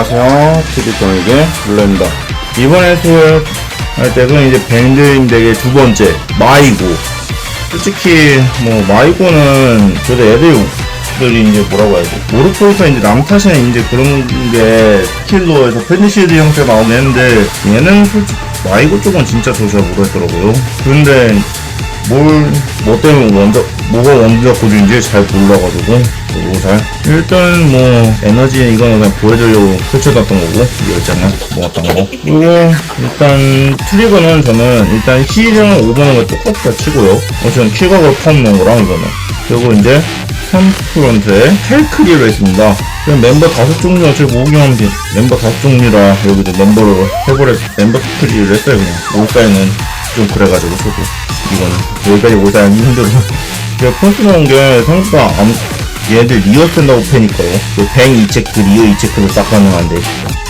안녕하세요. TV동에게 블루입니다. 이번에 소개할 덱은 이제 밴드인 덱의 두 번째, 마이고. 솔직히, 뭐, 마이고는, 저도 애들들이 이제 뭐라고 해야 돼. 모르코에서 이제 남탓이나 이제 그런 게 스킬로에서 팬시드 형태 나오긴 했는데, 얘는 솔직히, 마이고 쪽은 진짜 저잘 모르겠더라고요. 근데, 뭘, 뭐 때문에 먼저, 뭐가 먼저 고준지 잘 몰라가지고, 그리고 잘. 일단 뭐, 에너지 이거는 그냥 보여주려고 펼쳐놨던 거고, 이거 있잖아요. 모았던 거. 그리고, 일단, 트리거는 저는, 일단 시즌 5번은 똑같이 치고요. 어쨌든 킬각으로 퍼놓은 거랑 이거는. 그리고 이제, 3%의 헬크리를 했습니다. 그냥 멤버 다섯 종류 어차피 모으기만 돼. 멤버 다섯 종류라 여기 이제 멤버로 해버려 멤버 크리를 했어요 그냥 올가에는 좀 그래가지고 저도 이거는 여기까지 올가는 힘들어 제가 폰스 나온 게 생각보다 아무 얘들 리어 샌다고 패니까요 그뱅 이체크 리어 이체크도 딱 가능한데.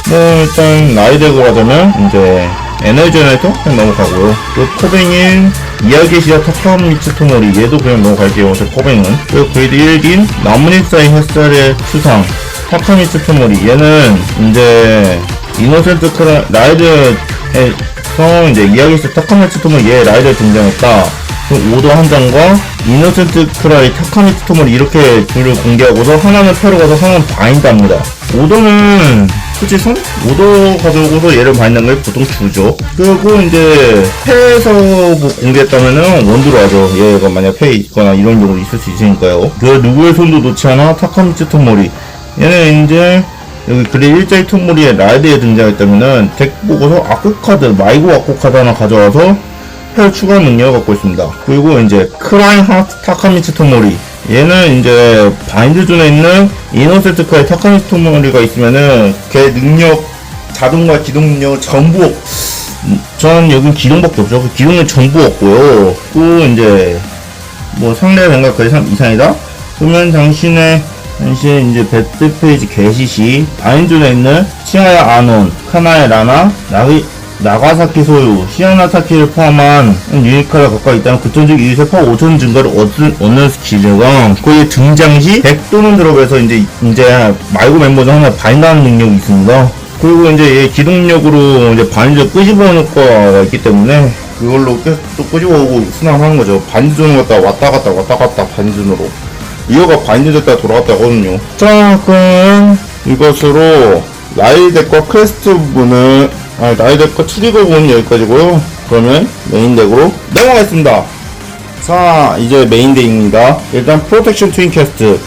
뭐 일단 나이덱을 하자면 이제 에너지 전에서 그냥 넘어가고요. 그 코뱅인 이야기 시작 탑함 미츠 토모리 얘도 그냥 넘어갈게요 저 코뱅은. 그리고 그레이드 1긴 나뭇잎 사이 햇살의 추상 타카미츠 토모리 얘는 이제 이노센트 크라 라이드에서 이제 이야기 시작 타카미츠 토모리 얘 라이드에 등장했다. 그 오도 한 장과 이노센트 크라이 타카미츠 토모리 이렇게 둘을 공개하고서 하나는 패로 가서 하나는 바인드합니다. 오도는 솔직히 선, 오도 가져오고서 얘를 바인드한 걸 보통 주죠. 그리고 이제 패에서 뭐 공개했다면은 원두로 하죠. 얘가 만약 패에 있거나 이런 경우 있을 수 있으니까요. 그 누구의 손도 놓지 않아 타카미츠 토모리. 얘는 이제 여기 그래 일자리 토모리의 라이드에 등장했다면은 덱 보고서 아쿠카드 마이고 아쿠카드 하나 가져와서 헬 추가 능력을 갖고 있습니다. 그리고 이제 크라인 하트 타카미츠 토모리 얘는 이제 바인드 존에 있는 이노세트카의 타카미츠 토모리가 있으면은 걔 능력 자동과 기동 능력을 전부 음, 전 여기 기동밖에 없죠. 그 기동은 전부 없고요. 또 이제 뭐 상대 생각 그 이상이다. 그러면 당신의 당신 이제 배트 페이지 게시 시 바인존에 있는 치아야 아논, 카나의 라나, 나기 나가사키 소유, 시아나사키를 포함한 유니카가 가까이 있다면 그전적 유세파 5천 증가를 얻는, 얻는 스킬과 그의 등장 시 100 또는 드롭에서 이제 이제 말고 멤버 중 하나 바인드하는 능력이 있습니다. 그리고 이제 얘 기동력으로 이제 바인드 끄집어 놓을 거가 있기 때문에 그걸로 계속 또 끄집어 오고 순항하는 거죠. 바인드존을 갖다 왔다 갔다 왔다 갔다 바인드존으로. 이어가 바인드 됐다 돌아갔다 하거든요. 자, 그럼 이것으로 라이덱과 퀘스트 부분은 아, 트리거 부분은 여기까지고요. 그러면 메인 덱으로 넘어가겠습니다. 자, 이제 메인 덱입니다. 일단 프로텍션 트윈 캐스트.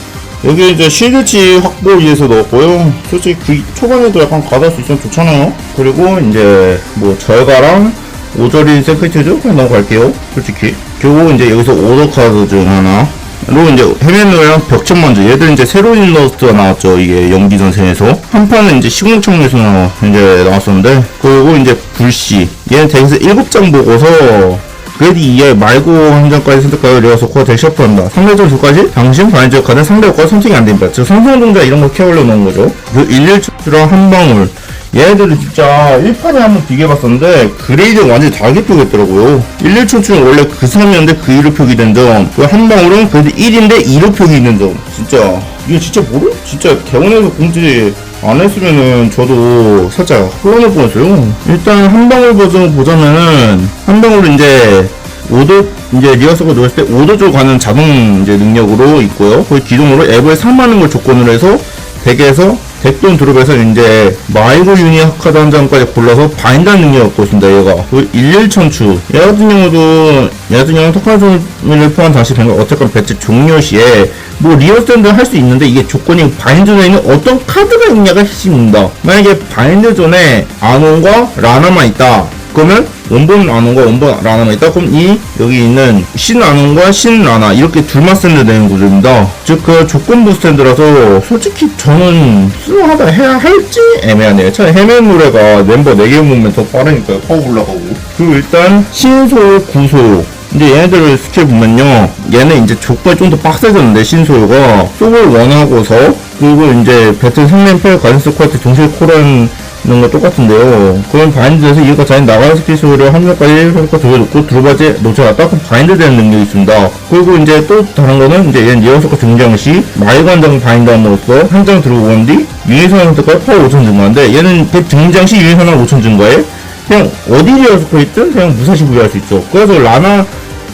여기 이제 실드치 확보 위해서 넣었고요. 솔직히 그 초반에도 약간 가다 수 있으면 좋잖아요. 그리고 이제 뭐 절가랑 오저리 세크리티죠? 그냥 넘어갈게요. 솔직히. 그리고 이제 여기서 오더 카드 중 하나. 로 이제 헤맨노랑 벽천 먼저. 얘들 이제 새로운 러스트가 나왔죠. 이게 연기 전생에서. 한 판은 이제 시공청에서 나 이제 나왔었는데 그리고 이제 불씨. 얘는 덱에서 7장 보고서 그래도 이해 말고 한 장까지 선택하여 리어서 코어 덱 셔프한다. 상대적 두까지 당신 반지적 카드 상대 효과 선택이 안 됩니다. 즉 성성 동작 이런 거 케어올려 놓은 거죠. 그 일일추랑 한 방울. 얘네들은 진짜 1판에 한번 비교해봤었는데 그레이드가 완전히 다르게 표기했더라고요. 11촌춘 원래 그 3이었는데 그 1로 표기된 점 그 한방울은 그래도 1인데 2로 표기 있는 점. 진짜. 이게 진짜 모르? 진짜 대원에서 공지 안 했으면은 저도 살짝 혼란할 뻔했어요. 일단 한 방울 버전 보자면은 한 방울은 이제 5도 이제 리어서가 놓았을 때 5도 쪽 가는 자동 이제 능력으로 있고요. 거기 기동으로 앱을 걸 조건으로 해서 덱에서 덱돈 드롭에서 이제 마이고 유니 카드 한 장까지 골라서 바인다는 능력을 갖고 있습니다 얘가. 그 일일천추. 얘 같은 경우도 얘 같은 경우는 토카소미를 포함 다시 뱅가 어쨌건 배치 종료 시에 뭐 리어 스탠드 할 수 있는데 이게 조건이 바인드 존에 있는 어떤 카드가 있냐가 핵심입니다. 만약에 바인드 존에 아논과 라나만 있다 그러면 원본 아논과 원본 라나만 있다? 그럼 이 여기 있는 신 아논과 신 라나 이렇게 둘만 스탠드 되는 구조입니다. 즉 그 조건부 스탠드라서 솔직히 저는 쓸만하다 해야 할지 애매하네요. 차라리 헤맨 노래가 멤버 4개 모으면 더 빠르니까 파워 올라가고. 그리고 일단 신소 구소. 이제 얘네들 스킬 보면요. 얘는 이제 조건이 좀더 빡세졌는데 신소유가. 속을 원하고서. 그리고 이제 배틀 페어 가든스 쿼트 동실 콜은 있는 거 똑같은데요. 그럼 바인드에서 이어가 자인 나가는 스킬 소리를 한 명까지 효과 두개 놓고 두루바지 놓쳐놨다 그럼 바인드 되는 능력이 있습니다. 그리고 이제 또 다른 거는 이제 얘는 예언석과 등장 시 마이관장 바인드함으로써 한 장 들어오고 온 뒤 유인선언 선택과 파워 5천 증가인데 얘는 그 등장 시 유인선언 5천 증가에 그냥 어디 예언석과 있든 그냥 무사시 부여할 수 있죠. 그래서 라나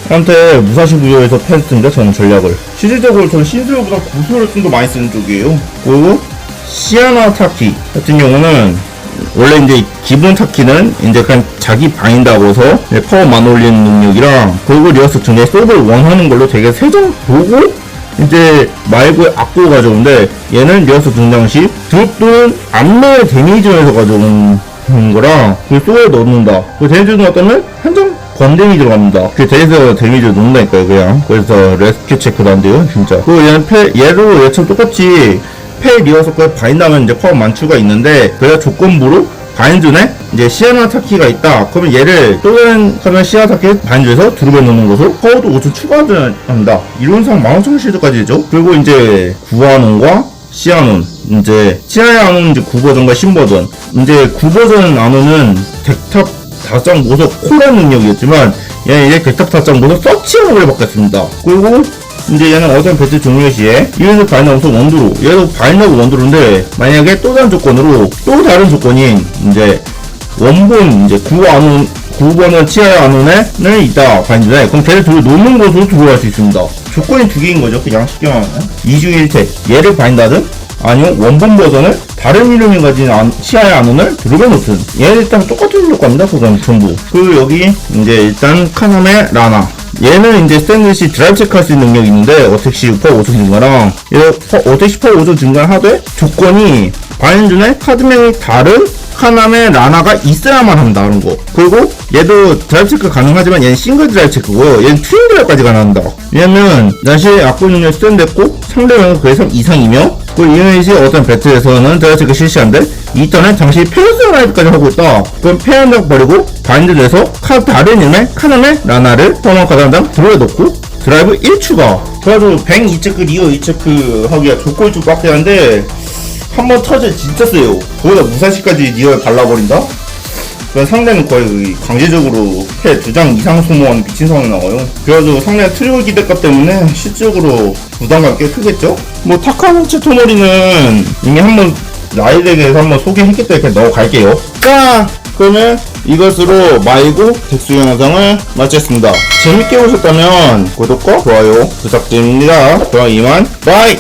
한테 무사시 부여해서 패했습니다 저는 전략을 실질적으로 저는 신수요보다 구수를 좀 더 많이 쓰는 쪽이에요 그리고 시아나 타키 같은 경우는 원래 이제 기본 타키는 이제 그냥 자기 바인다고서 파워 만 올리는 능력이랑 그리고 리어스 중에 소를 원하는 걸로 되게 세정 보고 이제 말고의 악보 가져오는데 얘는 리어스 등장 시 드롭 또는 안매의 데미지에서 가져오는 거랑 그 소에 넣는다 그 데미지 넣었다면 한정 건데미 들어갑니다. 그 대에서 데미지를 놓는다니까요, 그냥. 그래서 레스큐 체크도 안 돼요, 진짜. 그 얘는 패, 얘로 얘처럼 똑같이 패 리어서까지 바인다면 이제 파워 만추가 있는데, 그래야 조건부로 바인드네? 이제 시아나 타키가 있다. 그러면 얘를 또 다른 하면 시아나 타키 바인드에서 두르게 놓는 것으로 파워도 5천 추가한다. 이론상 15,000실드까지 되죠. 그리고 이제 구아논과 시아논 이제 시아의 아논 이제 9버전과 10버전 이제 9버전 아논은 덱탑 다장 모석 콜라 능력이었지만 얘는 이제 덱탑 다장 모석 서치형을 바뀌었습니다. 그리고 이제 얘는 어떤 배틀 종료 시에 이래서 바이너브 원두로 얘도 바이너브 원두로인데 만약에 또 다른 조건으로 또 다른 조건인 이제 원본 이제 9 안온 9번은 치아의 안온에는 있다 바인드네 그럼 걔를 둘 놓는 곳으로 들어갈 수 있습니다. 조건이 두 개인 거죠 그냥 쉽게 말하면 2중 1택 얘를 바인다든 아니면 원본 버전을 다른 이름이 가진 안, 치아의 안온을 들어가 놓든 얘는 일단 똑같은 효과입니다 그건 전부. 그리고 여기 이제 일단 카나메 라나 얘는 이제 스탠드시 드라이브 체크할 수 있는 능력이 있는데 어택시 6% 5초 증가랑 얘 어택시 8 5초 증가하되 조건이 바인준의 카드명이 다른 카남의 라나가 있어야만 한다는 거. 그리고 얘도 드라이브 체크 가능하지만 얘는 싱글 드라이브 체크고 얘는 트윈 드라이브까지 가능한다. 얘는 다시 악보 능력 스탠드했고 상대방은 그 이상 이상이며 그 이유닛이 어떤 배틀에서는 드라이브 체크 실시한데 이 턴에 당시 페어스 라이브까지 하고 있다. 그럼 페어력 버리고 바인드 내서 카 다른 이름의 카남의 라나를 퍼먼 카드 한장 들어놓고 드라이브 1추가. 그래가지고 102체크 리어 2체크 하기가 조건이 좀 빡세한데 한 번 터져 진짜 세요. 거기다 무사시까지 리어에 발라버린다? 그럼 상대는 거의 강제적으로 패 두 장 이상 소모하는 미친 상황이 나와요. 그래가지고 상대가 트리거 기대값 때문에 실질적으로 부담감 꽤 크겠죠? 뭐 타카노치 토모리는 이미 한번 라이덱에서 한번 소개했기 때문에 그냥 넣어갈게요. 자, 그러면 이것으로 마이고 덱스 영상을 마쳤습니다. 재밌게 보셨다면 구독과 좋아요 부탁드립니다. 그럼 이만 바이!